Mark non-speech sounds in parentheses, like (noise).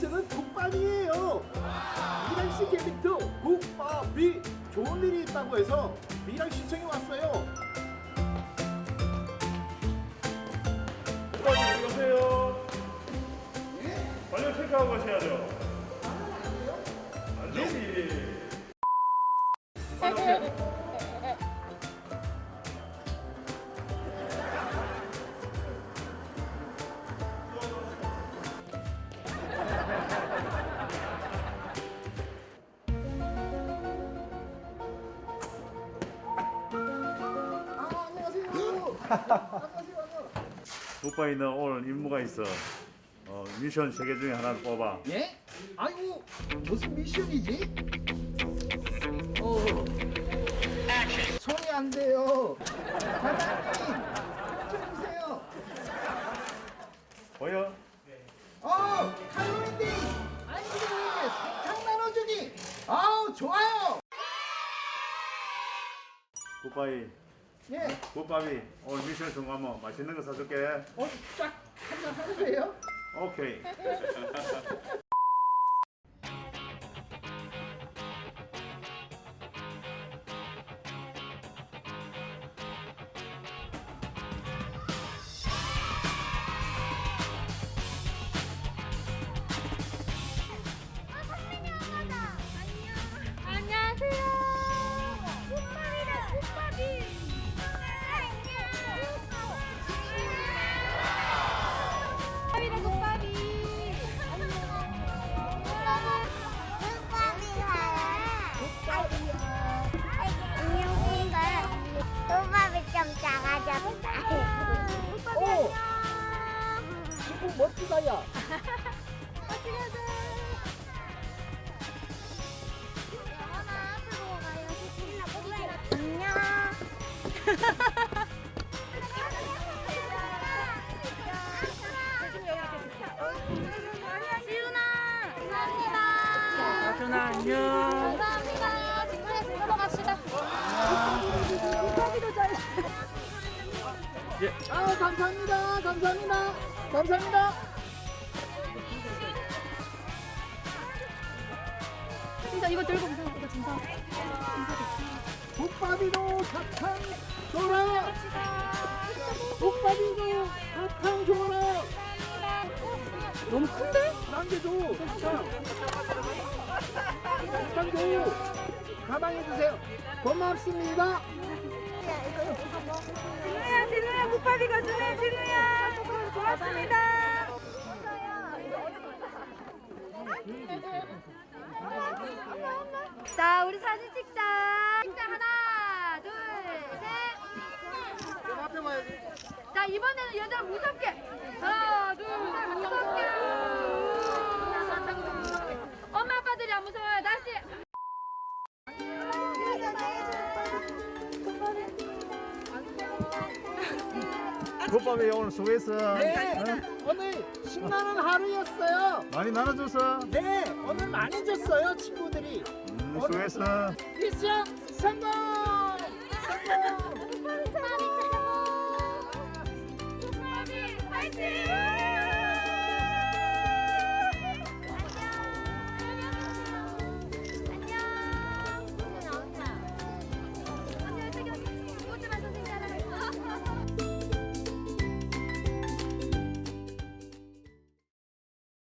저는 국밥이에요. 미랑씨 캐릭터 국밥이 좋은 일이 있다고 해서 미랑 시청에 왔어요. 오빠 어디 가세요? 관련 체크하고 가셔야죠. 오빠이 너 오늘 임무가 있어. 어, 미션 세 개 중에 하나를 뽑아. 예? 아이고, 무슨 미션이지? 어. 손이 안 돼요. 사장님, 좀 주세요. 보여? 어, 할로윈데이! 아니, 사탕 나눠주기! 아우, 좋아요! 오빠이, 예, 오빠이 오늘 미션 성공하면 맛있는 거 사줄게. 어, 쫙 한잔 하세요. 오케이. (laughs) 친구 멋지다, 야. 안녕 지훈아. 감사합니다. 준아 안녕. 감사합니다. 친구네 집 놀러 갑시다. 아, 감사합니다. 감사합니다. 감사합니다. 진짜 이거 들고 무슨 이거 진짜. 국밥이도 사탕 줘라. 국밥이도 사탕 줘라. 너무 큰데? 남겨줘. 사탕 줘. 가방에 주세요. 고맙습니다. 진우야 진우야 국밥이가 주네 진우야. 고맙습니다. 자, 우리 사진 찍자. 찍자 하나, 둘, 셋. 자, 이번에는 얘들아 무섭게. 하나, 오빠이 오늘 수고했어. 네, 오늘 신나는 하루였어요. 많이 나눠줘서. 네, 오늘 많이 줬어요, 친구들이. 음, 수고했어. 미션 성공! 성공! 화이팅!